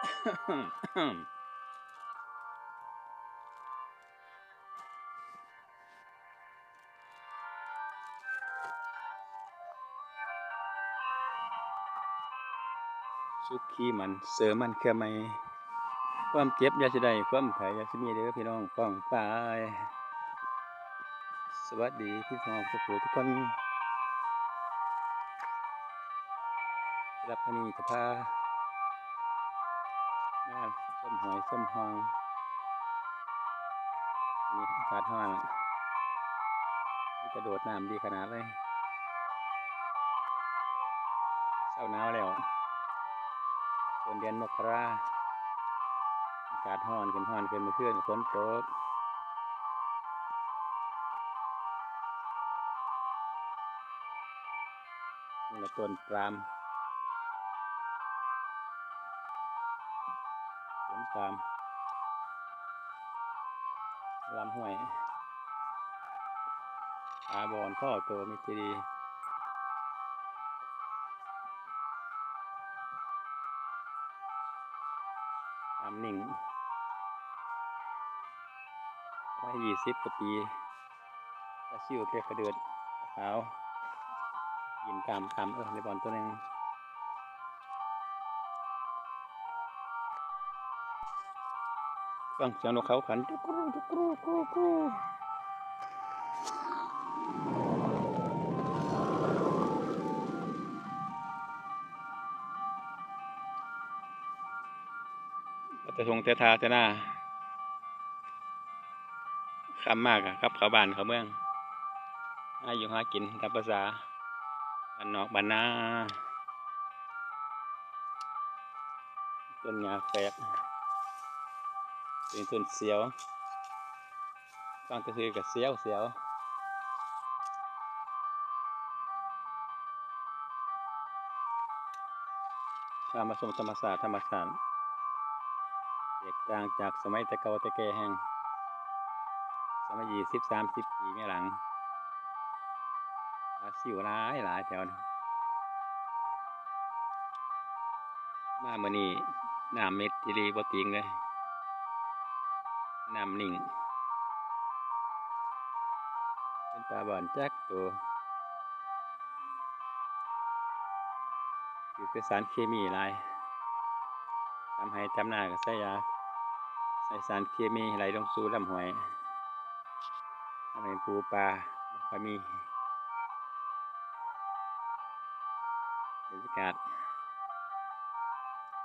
สุขีมันเสริมมันแค่ไม่ความเจ็บยาสิได้ความแผลยาสิมีเด้อพี่น้องป้องปายสวัสดีพี่น้องทุกๆทุกคนรับพนีจะพา มาส้มหอยส้มหองอันนี้อากาศร้อนนี่กระโดดน้ำดีขนาดเลยเช้าหนาวแล้วต้นเดือนมกราอากาศร้อนขึ้นร้อนขึ้นเมื่อนฝนตกนี่ละต้นปลาม นปลามลำห้วยอาบอนพ่อโตมิตรดีตามหนิ่งไว้ยี่สิบกว่าปีกระชิวเปียกกระเดือดขาวยินกามกามเออในบอลตัวหนึ่ง ฟังเสียงนกเขาขันกรูกรูกรูกรูแต่ทงแต่ทาแต่หน้าคำมากอะครับ เขาบ้านเขาเมืองอายู่หากินตามภาษาบ้านนอกบ้านนาต้นหญ้าแฝก เป็นต้นเสียวฟังก็คือกับเสียวเสียวพามาชมธรรมศาสตร์ธรรมศาสตร์แตกต่างจากสมัยต่เกาต่แกแห่งสมัยยี่สิบสามสิบปีไม่หลังสิวหลายหลายแถวนะมาเมื่อนี้น้ำเม็ดทีรีบ่ติงเลย น้ำนิ่ง เป็นปลาบ่อนแจ๊กตัวคือเป็นสารเคมีหลายทำให้จำหน้าก็ใส่ยาใส่สารเคมีไหลลงสู่ลำหวยทำให้ปูปลาบ่มีบรรยากาศ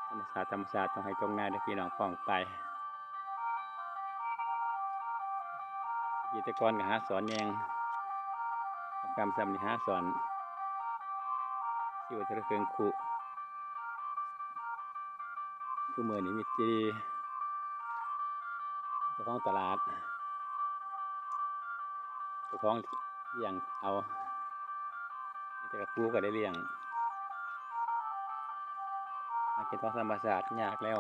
ธรรมศาสตร์ธรรมศาสตร์ต้องให้ตรงหน้าด้วยพี่น้องป้องไป กิจกรกับหาสอนแยงกรรมสำนิหาสอนที่วัดระเคืองคุคือเมือนี้มิตรดีเจ้าของตลาดเจ้าของเลี้ยงเอาแต่กับปูก็ได้เลี้ยงมาเก็บท้องธรรมศาสตร์ยากแล้ว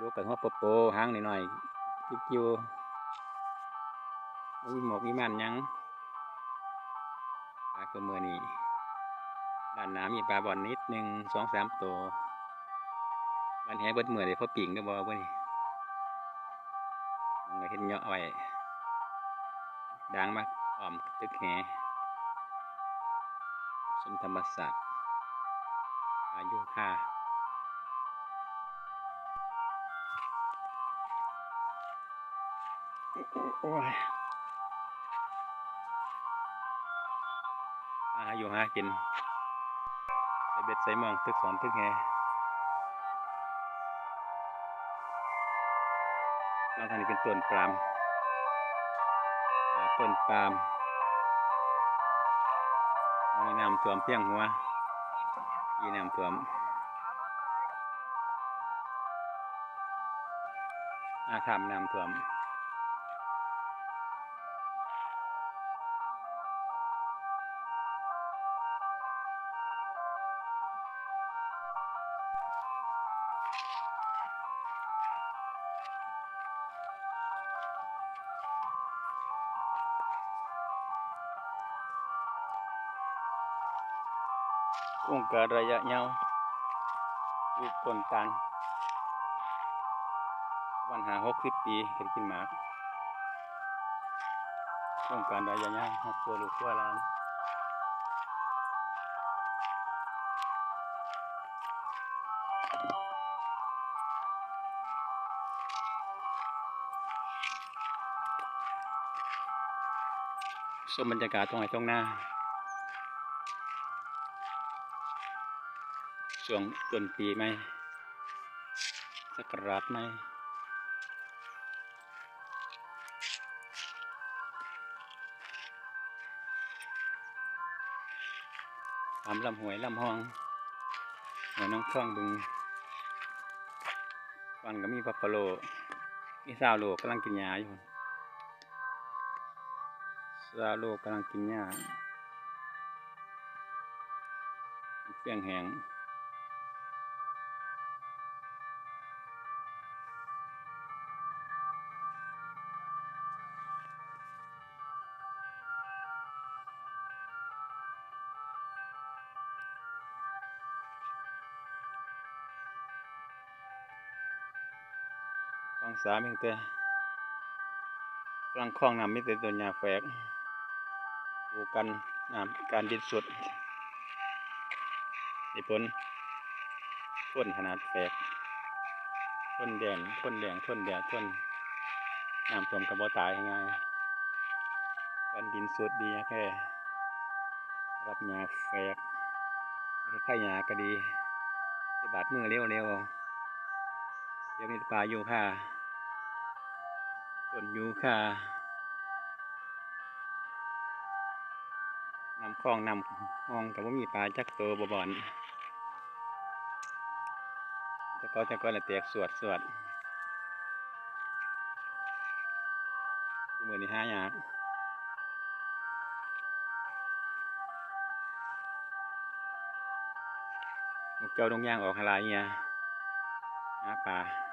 ดูกับหัวโปโปหางหน่อยๆจิ้วจิ้ วบ่มีหมวกมีมันยังปลาคือมือนี่ด้านน้ำมีปลาบอลนิดหนึ่งสองสามตัวมันแห่เบิดมือเลยเพราะปิ่งก็บอกว่านี่มันก็เห็นเหยาะไว้ดังมากอ้อมตึกแหสมธรรมศาสตร์อายุค่าโอ้ยาอยู่หากินใส่เบ็ดใส่หมองตึกสอนตึกแหบางท่านนี่เป็นต้นปามอ่าต้นปาล์มมีน้ำท่วมเพียงหัวยีน้ำท่วมอาคามน้ำท่วม โครงการระยะยาวอยู่ต้นตาลวันหาหกสิบปีเห็นกินหมากโครงการใดยายาครอบครัวลูกครัวหลานชมบรรยากาศตรงไหนตรงหน้า ช่วงต้นปีไหมสักราชไหมตามลำหวยลำห้องเหัวน้องคล้องบึงฟันก็มีปัปโปโลมีสาวโลกกำลังกินยาอยู่ซาวโลกกำลังกินหญ้าเฟี้ยงแหง ฟังสามเพียงแต่กลางคลองน้ำไม่แต่ตัวหญ้าแฝกปลูกกันน้ำการดินสุดมีผลทนขนาดแฝกทนแดงทนแดงทนแดดทนน้ำท่วมกระบอกตายง่ายการดินสุดดีแค่รับหญ้าแฝกไข่หญ้าก็ดีบาดมือเร็วเร็วๆ เดี๋ยวมีปลาอยู่ค่ะต้นยูค่ะนำคลองนำห้องกับว่ามีปลาจักโตวบ่บอนจะก็จะก็ละเตียกสวดสวดมือนี่ห้ายากนกเจ้าดงย่างออกหลายเนี่ยหาปลา